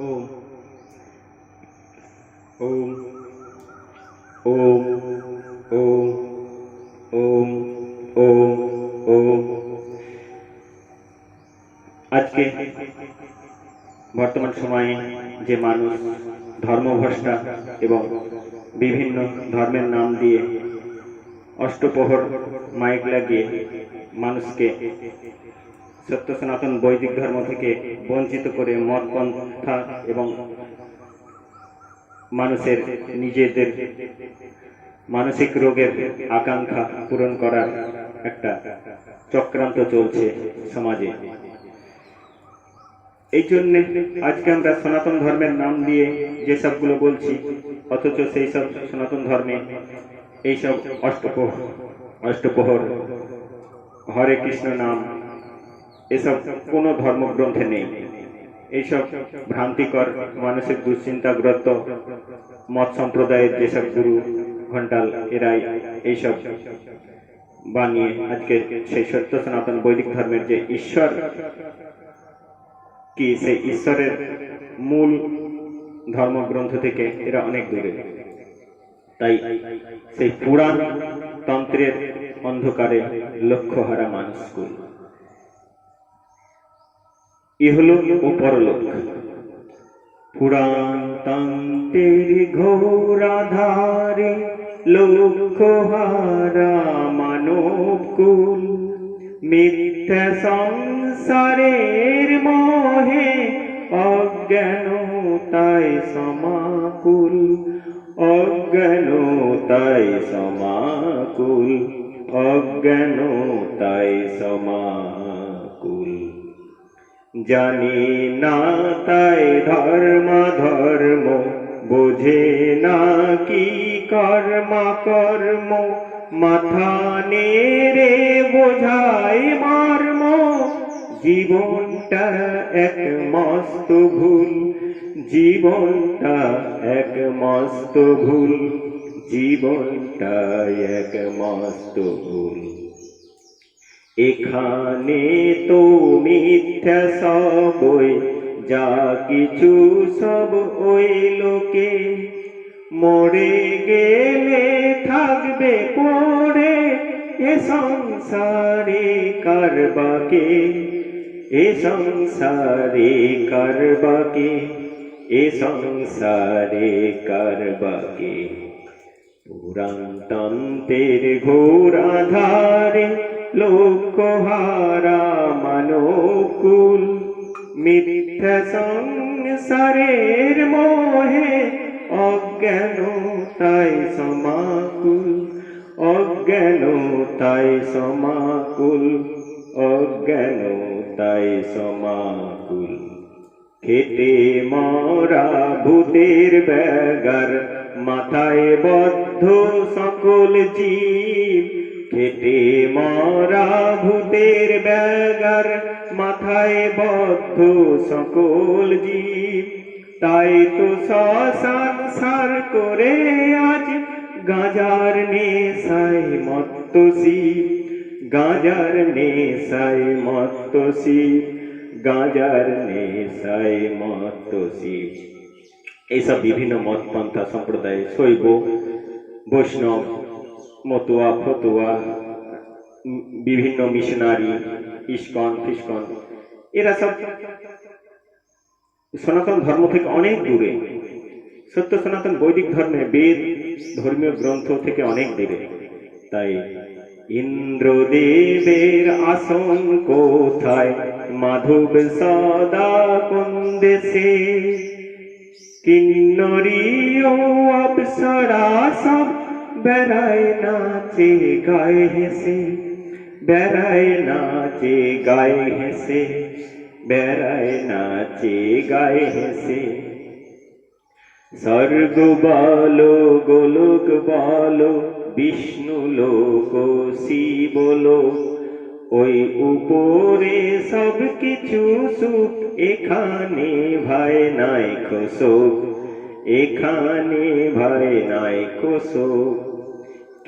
ওম। ওম। ওম। ওম। ওম। ওম। ওম। আজকে বর্তমান সময়ে যে মানুষ ধর্মভ্রষ্টা এবং বিভিন্ন ধর্মের নাম দিয়ে অষ্টপ্রহর মাইক লাগিয়ে মানুষকে সত্য সনাতন বৈদিক ধর্ম থেকে বঞ্চিত করে মত পন্থা এবং মানুষের নিজেদের মানসিক রোগের আকাঙ্ক্ষা পূরণ করার একটা চক্রান্ত চলছে সমাজে। এই জন্য আজকে আমরা সনাতন ধর্মের নাম দিয়ে যেসবগুলো বলছি, অথচ সেই সব সনাতন ধর্মে এইসব অষ্টপ্রহর অষ্টপ্রহর হরে কৃষ্ণ নাম এসব কোনো ধর্মগ্রন্থে নেই। এইসব ভ্রান্তিকর মানসিক দুশ্চিন্তাগ্রস্ত মত সম্প্রদায়ের যেসব গুরু ঘন্টাল এরাই এইসব বানিয়ে আজকে সেই সত্য সনাতন বৈদিক ধর্মের যে ঈশ্বর, কি সেই ঈশ্বরের মূল ধর্মগ্রন্থ থেকে এরা অনেক দূরে। তাই সেই পুরাণ তন্ত্রের অন্ধকারে লক্ষ্য হারা মানুষগুলো ইহলোক ও পরলোক। পুরাণ তন্ত্রের ঘোরাধারে লক্ষ্য হারা মানব কুল। মিথ্যা সংসারের মোহে অজ্ঞানতায় সমাকুল। অজ্ঞানতায় সমাকুল। অজ্ঞানতায় সমাকুল। জানি না তাই ধর্ম ধর্ম বোঝে না কি কর্ম কর্ম। মাথা নেড়ে বোঝাই মর্ম, জীবনটা এক মস্ত ভুল। জীবনটা এক মস্ত ভুল, জীবনটা এক মস্ত ভুল। এখানে তো মিথ্যা সবই, যা কিছু সব ওই লোকে। মরে গেলে থাকবে পড়ে এ সংসারে কারবাকে, এ সংসারে কারবাকে, এ সংসারে কারবাকে। পুরাণ তন্ত্রের ঘোর আধারে লোকহারা মানকুল, মিথ্যা সংসারের মোহে অজ্ঞান তাই সমাকুল অজ্ঞান তাই সমাকুল অজ্ঞান তাই সমাকুল। খেতে মরা ভূতের ব্যাগার মাথায় বদ্ধ সকল জীব খেতে মরা ভূতের ব্যাগার মাথায় বদ্ধ সকল জীব। তাই তো শ্মশান সার করে আজ গাজার নেশায় মত্ত শিব। গাজার নেশায় মত্ত শিব, গাজার নেশায় মত্ত শিব। এইসব বিভিন্ন মত পন্থা সম্প্রদায়, শৈব, বৈষ্ণব মতুয়া, ফতুয়া, বিভিন্ন মিশনারি, ইস্কন, ফিস্কন, এরা সব সনাতন ধর্ম থেকে অনেক দূরে। সত্য, সনাতন, বৈদিক ধর্মে বেদ, ধর্মীয় গ্রন্থ থেকে অনেক দূরে। তাই ইন্দ্রদেবের আসন কোথায়? মাধব সদা কোন দেশে? কিন্নরী ও অপসরা সব বেড়ায় নাচে, গায়ে হেসে। বেড়ায় নাচে, গায়ে হেসে। বেড়ায় নাচে, গায়ে হেসে। স্বর্গ বলো গোলক বলো বিষ্ণু লোক, শিব ওই উপরে সব কিছু সুখ। এখানে ভাই নাই খোসক, এখানে ভাই নাই খোসক।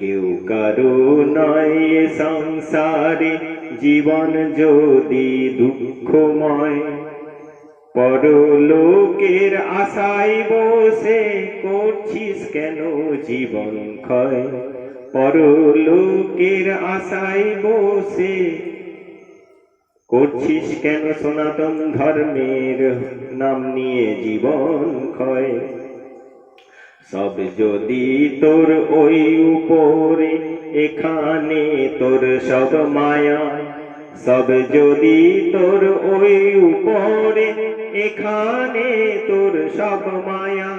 কেউ কারও নয় সংসারে, জীবন যদি দুঃখময়। পরলোকের আশায় বসে করছিস কেন জীবন ক্ষয়? পরলোকের আশায় বসে করছিস কেন সনাতন ধর্মের নাম নিয়ে জীবন ক্ষয়? সব যদি তোর ওই উপরে, এখানে তোর সব মায়া। সব যদি তোর ওই উপরে, এখানে তোর সব মায়া।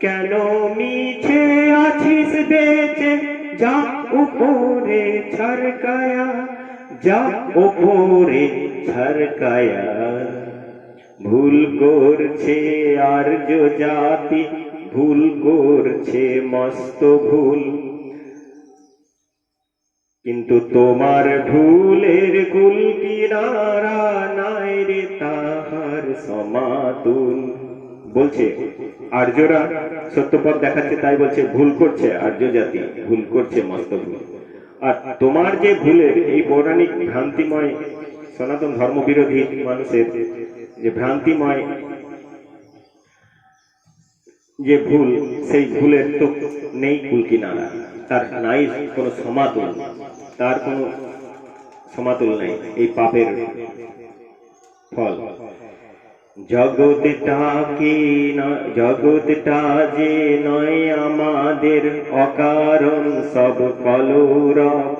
কেন মিছে আছিস বেঁচে? যা উপরে ছরকায়া যা উপরে ছরকায়া ভুল করছে আর্য জাতি ভুল করছে, মস্ত ভুল। কিন্তু তোমার ভুলের কুল কিনারা নাই রে তাহার সমাতুল। বলছে, আর্যরা সত্যপথ দেখাচ্ছে, তাই বলছে, ভুল করছে আর্য জাতি ভুল করছে মস্ত ভুল। আর তোমার যে ভুলের এই পৌরাণিক ভ্রান্তিময় সনাতন ধর্মবিরোধী মানুষের যে ভ্রান্তিময় যে ভুল, সেই ভুলের তো নেই কুল কিনারা। তার নাই কোনো সমাতুল, তার কোনো সমাতুল নাই এই পাপের ফল। জগৎটাকে জগৎটা যে নয় আমাদের অকারণ সব কলরব।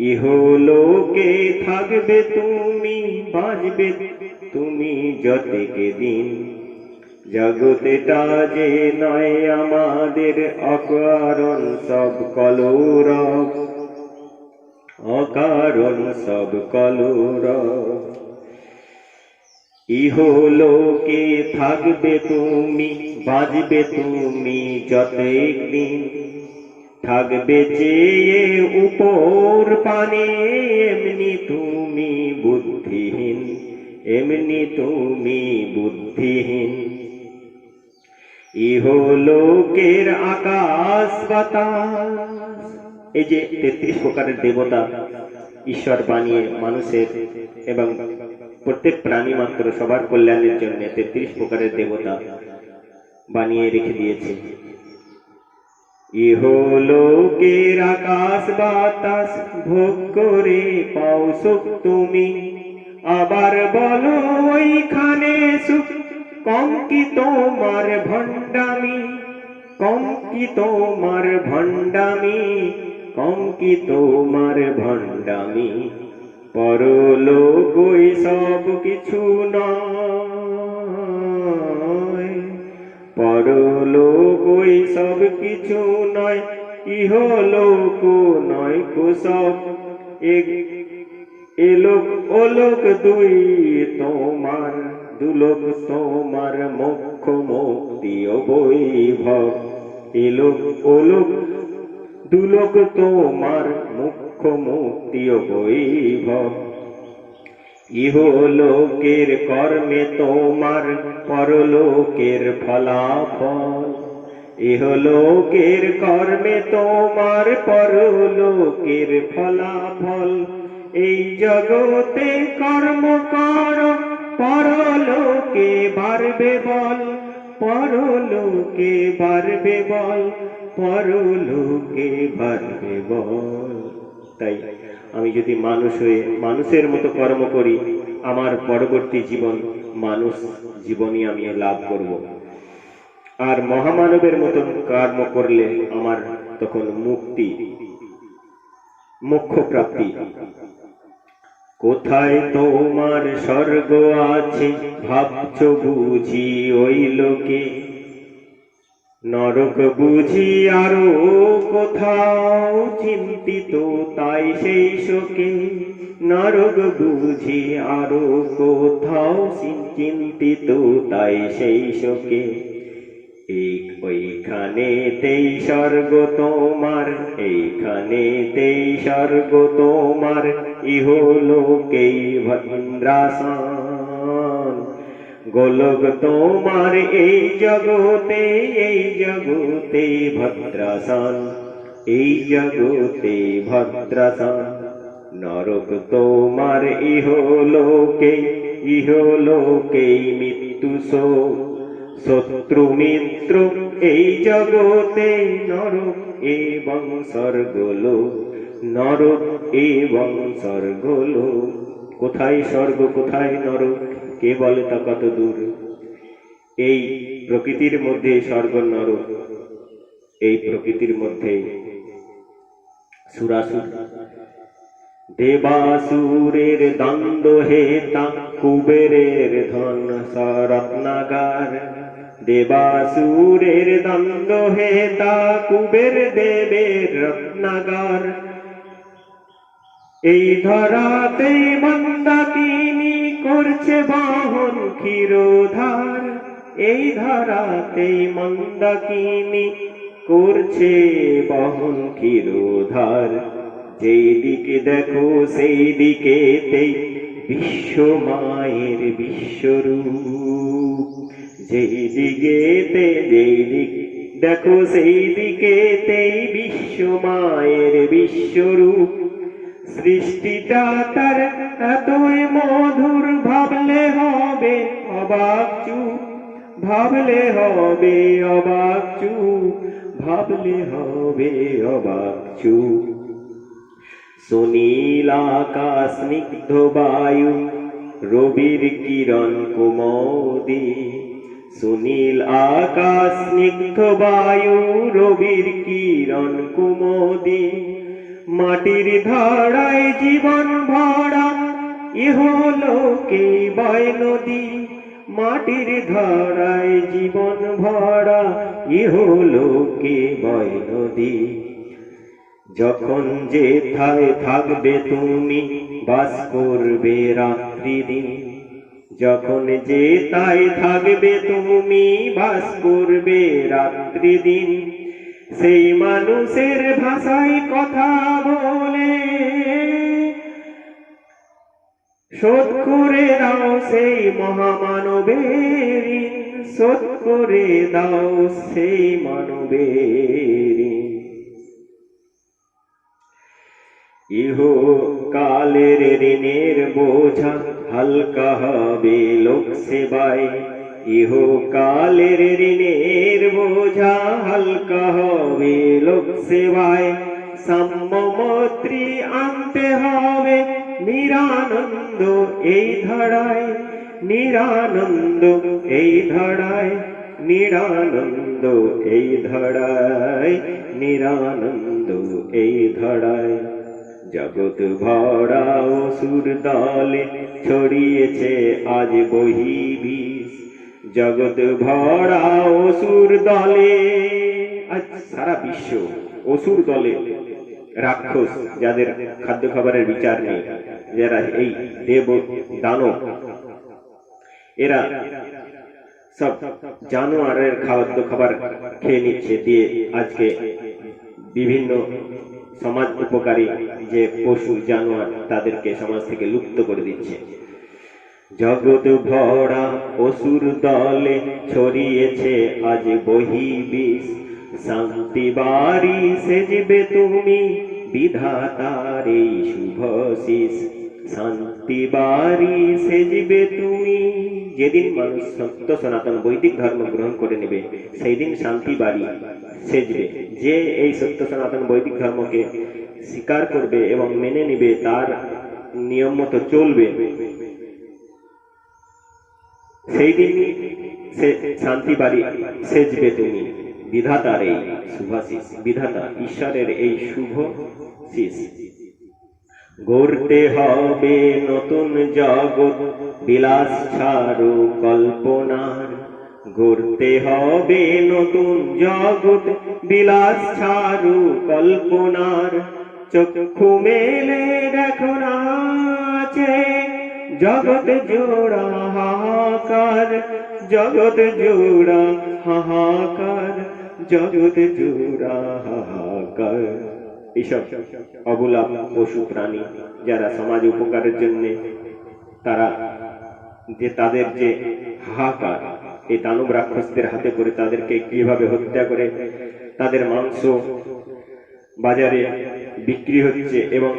ইহলোকে থাকবে তুমি, বাঁচবে তুমি যতেকে দিন। জগতেটা যে নয় আমাদের অকারণ সব কলরব। অকারণ সব কলরব। ইহলোকে থাকবে তুমি, বাজবে তুমি যতেক দিন। থাকবে চেয়ে উপর পানে, এমনি তুমি বুদ্ধিহীন, এমনি তুমি বুদ্ধিহীন। ইহলোকের আকাশ বাতাস। এই যে তেত্রিশ প্রকারের দেবতা ঈশ্বর বানিয়ে মানুষের এবং প্রত্যেক প্রাণী মাত্র সবার কল্যাণের জন্য তেত্রিশ প্রকারের দেবতা বানিয়ে রেখে দিয়েছে। ইহলোকের আকাশ বাতাস, ভোগ করে পাও সুখ তুমি। আবার বলো ওইখানে সুখ কম কি তোমার ভণ্ডামি কম কি তোমার ভণ্ডামি কম কি তোমার ভণ্ডামি। পরলোক ওই সব কিছু নয় পরলোক ওই সব কিছু নয়, ইহলোক নয় কুসব। এলোক ওলোক দুই তোমার দুলোক তোমার মুখ্য মুক্তি বৈভব। এলোক ওলোক, দুলোক তোমার মুখ্য মুক্তি বৈভব। ইহলোকের কর্মে তোমার পরলোকের ফলাফল। ইহলোকের কর্মে তোমার পরলোকের ফলাফল। এই জগতে কর্ম কর পরলোকে বাড়বে বল, পরলোকে বাড়বে বল, পরলোকে বাড়বে বল। তাই আমি যদি মানুষ হয়ে মানুষের মতো কর্ম করি, আমার পরবর্তী জীবন মানুষ জীবনই আমি লাভ করব। আর মহামানবের মতন কর্ম করলে আমার তখন মুক্তি, মোক্ষ প্রাপ্তি। কোথায় তোমার স্বর্গ আছে? ভাবছ বুঝি ওই লোকে। নরক বুঝি আরও কোথাও চিন্তিত, তাই সেই শোকে। নরক বুঝি আরও কোথাও চিন্তিত, তাই সেই শোকে। এই ওইখানেতেই স্বর্গ তোমার, এইখানেতেই স্বর্গ তোমার। ইহলোকেই ভদ্রাসন। গোলক তোমার এই জগতে এই জগতে ভদ্রাসন। এই জগতে ভদ্রাসন। নরক তোমার ইহলোকে ইহলোকেই মৃত্যু শোক। শত্রু মিত্র এই জগতে নরক এবং স্বর্গলোক। নরক এবং স্বর্গলোক। কোথায় স্বর্গ, কোথায় নরক? কে বলে তা কত দূর? এই প্রকৃতির মধ্যে স্বর্গ, নরক। এই প্রকৃতির মধ্যে সুরাসুর। দেবাসুরের দ্বন্দ্ব হেতা কুবেরের ধন রত্নাগার দেবাসুরের দ্বন্দ্ব হেতা কুবের দেবের রত্নাগার। এই ধরাতে মন্দাকিনী করছে বাহন ক্ষীরোধার। এই ধরাতে মন্দাকিনী করছে বহন ক্ষীরোধার। যেই দিকে দেখো, সেই দিকেতেই বিশ্ব মায়ের বিশ্বরূপ। যেই দিকেতে, যেই দিক দেখো, সেই দিকেতেই বিশ্ব মায়ের বিশ্বরূপ। সৃষ্টিটা তার এতই মধুর, ভাবলে হবে অবাক চুপ, ভাবলে হবে অবাক চুপ, ভাবলে হবে অবাক চুপ। সুনীল আকাশ স্নিগ্ধ বায়ু, রবির কিরণ কুমোদি। সুনীল আকাশ স্নিগ্ধ বায়ু, রবির কিরণ কুমোদি। মাটির ধারায় জীবন ভরা ইহলোকে বয় নদী। মাটির ধারায় জীবন ভরা ইহলোকে বয় নদী। যখন যে থায় থাকবে তুমি, বাস করবে রাত্রি দিন। যখন যে তাই থাকবে তুমি, বাস করবে রাত্রি দিন। সেই মানুষের ভাষায় কথা বলে। শোধ করে দাও সেই মহামানবের শোধ করে দাও সেই মানবের। ইহ কালের ঋণের বোঝা হালকা হবে লোক সেবায় ইহ কালের ঋণের বোঝা হালকা হবে লোক সেবায়। সাম্যমত্রী আনতে হবে নিরানন্দ এই ধারায়। নিরানন্দ এই ধারায়, নিরানন্দ এই ধারায়, নিরানন্দ এই ধারায়। জগৎ ভরা অসুর দলে ছড়িয়েছে, আজ বহি বিষ জগৎ ভরা অসুর দলে। আজ সারা বিশ্ব অসুর দলে। রাক্ষস যাদের খাদ্য খাবারের বিচার নেই, যারা এই দেব দানব। এরা সব জানোয়ারের খাদ্য খাবার খেয়ে নিচ্ছে দিয়ে আজকে বিভিন্ন সমাজ উপকারী যে পশু জানোয়ার তাদেরকে সমাজ থেকে লুপ্ত করে দিচ্ছে। জগৎ ভরা অসুর দলে ছড়িয়েছে আজ বহি বিষ শান্তি বাড়ি সেজবে তুমি, বিধাতার এই শুভ শিষ। শান্তি বাড়ি সেজবে তুমি, যেদিন মানুষ সত্য সনাতন বৈদিক ধর্ম গ্রহণ করে নেবে সেই দিন শান্তি বাড়ি সেজবে। যে এই সত্য সনাতন বৈদিক ধর্মকে স্বীকার করবে এবং মেনে নেবে, তার নিয়ম মতো চলবে। সেই দিন সে শান্তি বাড়ি সেজবে তুমি। বিধাতার এই শুভাশিস, বিধাতা ঈশ্বরের এই শুভ শিস গড়তে হবে নতুন জগৎ বিলাস ছাড়ো কল্পনার। গড়তে হবে নতুন জগৎ বিলাস ছাড়ো কল্পনার। চক্ষু মেলে দেখো না আছে জগৎ জোড়া হাহাকার, জগৎ জোড়া হাহাকার, জগৎ জোড়া হাহাকার। এইসব অবলা পশু প্রাণী যারা সমাজ উপকারের জন্য তারা যে তাদের যে হাহাকার, এই দানব রাক্ষসদের হাতে করে তাদেরকে কীভাবে হত্যা করে, তাদের মাংস বাজারে বিক্রি হচ্ছে এবং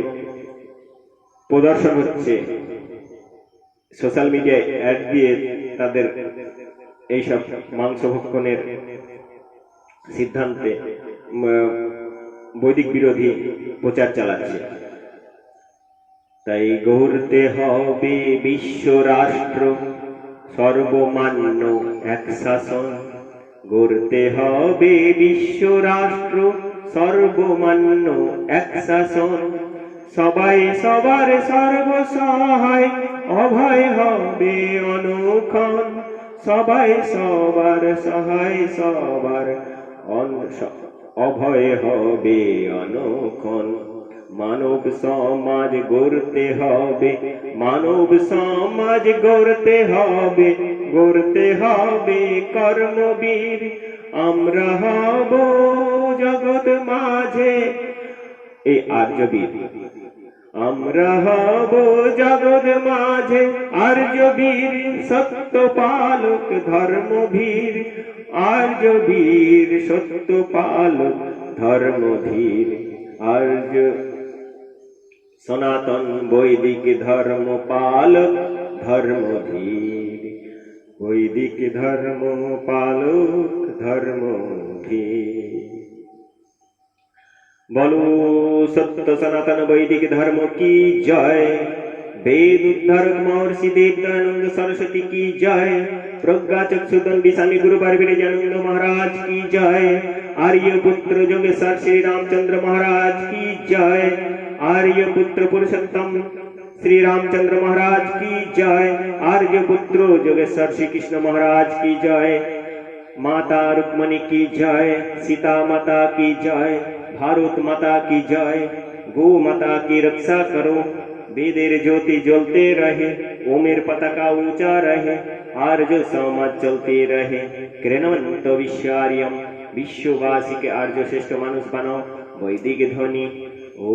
প্রদর্শন হচ্ছে সোশ্যাল মিডিয়ায় অ্যাড দিয়ে তাদের এইসব মাংস ভক্ষণের সিদ্ধান্তে বৈদিক বিরোধী প্রচার চালাচ্ছে। তাই গড়তে হবে বিশ্ব রাষ্ট্র, সর্বমান্য এক শাসন। গড়তে হবে বিশ্ব রাষ্ট্র, সর্বমান্য এক শাসন। সবাই সবার সর্বসহায় অভয় হবে অনুক্ষণ। সবাই সবার সহায়, সবার অভয় হবে অনুক্ষণ। মানব সমাজ গড়তে হবে, মানব সমাজ গড়তে হবে গড়তে হবে কর্মবীর। আমরা হব জগৎ মাঝে। এই আর্যবীর। আমরা হব জগৎ মাঝে আর্যবীর সত্য পালক ধর্মভীর আর্যবীর সত্য পালক ধর্মধীর আর্য সনাতন বৈদিক ধর্ম পালক ধর্মধীর বৈদিক ধর্ম পালক ধর্মধীর बोलो सत्य सनातन वैदिक धर्म की जय। वेद उद्धार महर्षि देवतानंद सरस्वती की जय। प्रज्ञा चक्षुदंडी स्वामी गुरु परवीरानंद महाराज की जय। आर्य पुत्र जोगेश्वर श्री रामचंद्र महाराज की जय। आर्य पुत्र पुरुषोत्तम श्री रामचंद्र महाराज की जय। आर्य पुत्र जोगेश्वर श्री कृष्ण महाराज की जय। माता रुक्मणी की जय। सीता माता की जय। भारत माता की जय गो माता की रक्षा करो वेदेर ज्योति जलते रहे ओमेर पताका ऊंचा रहे आर्य समाज चलते रहे कृणवंत विश्वार्यम বিশ্ববাসী কে আর্য শ্রেষ্ঠ মানুষ বানাও বৈদিক ধ্বনি ও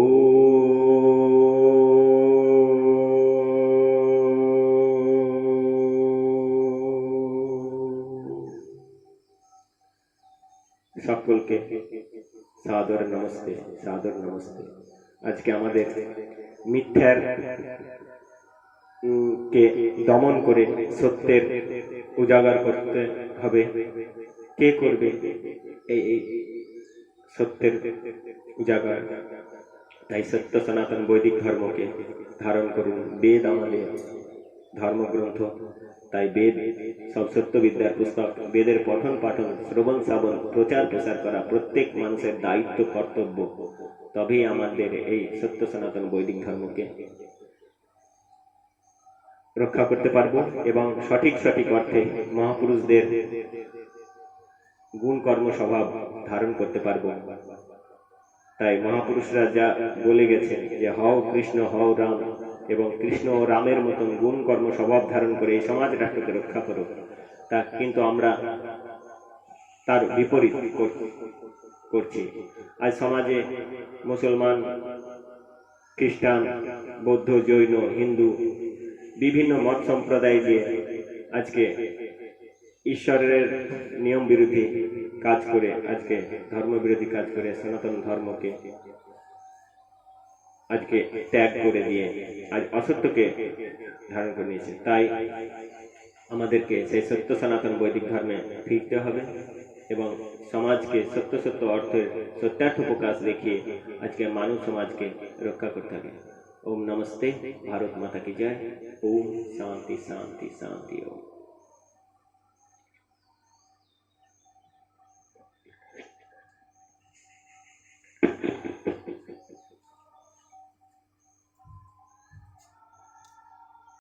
সকলকে সাদর নমস্তে সাদর নমস্তে। আজকে আমাদের মিথ্যার কে দমন করে সত্যের উজাগার করতে হবে। কে করবে এই এই সত্যের উজাগার? তাই সত্য সনাতন বৈদিক ধর্মকে ধারণ করুন। বেদ আমাদের ধর্মগ্রন্থ। তাই বেদ, সব সত্য বিদ্যার পুস্তক, বেদের পঠন পাঠন, শ্রবণ শ্রাবণ, প্রচার প্রসার করা প্রত্যেক মানুষের দায়িত্ব, কর্তব্য। তবেই আমাদের এই সত্য সনাতন বৈদিক ধর্মকে রক্ষা করতে পারব এবং সঠিক সঠিক অর্থে মহাপুরুষদের গুণ কর্ম স্বভাব ধারণ করতে পারব। তাই মহাপুরুষরা যা বলে গেছেন যে, হও কৃষ্ণ, হও রাম এবং কৃষ্ণ ও রামের মতন গুণ কর্ম স্বভাব ধারণ করে এই সমাজ রাষ্ট্রকে রক্ষা করো তা কিন্তু আমরা তার বিপরীত করছি। আজ সমাজে মুসলমান, খ্রিস্টান, বৌদ্ধ, জৈন, হিন্দু, বিভিন্ন মত সম্প্রদায় দিয়ে আজকে ঈশ্বরের নিয়ম বিরোধী কাজ করে, আজকে ধর্ম বিরোধী কাজ করে সনাতন ধর্মকে আজকে ত্যাগ করে দিয়ে, আজ অসত্যকে ধারণ করে নিয়েছে। তাই আমাদেরকে সেই সত্য সনাতন বৈদিক ধর্মে ফিরতে হবে এবং সমাজকে সত্য সত্য অর্থের সত্যার্থ প্রকাশ দেখিয়ে আজকে মানব সমাজকে রক্ষা করতে হবে। ওম নমস্তে, ভারত মাতা কি জয়। ওম শান্তি শান্তি শান্তি, ওম।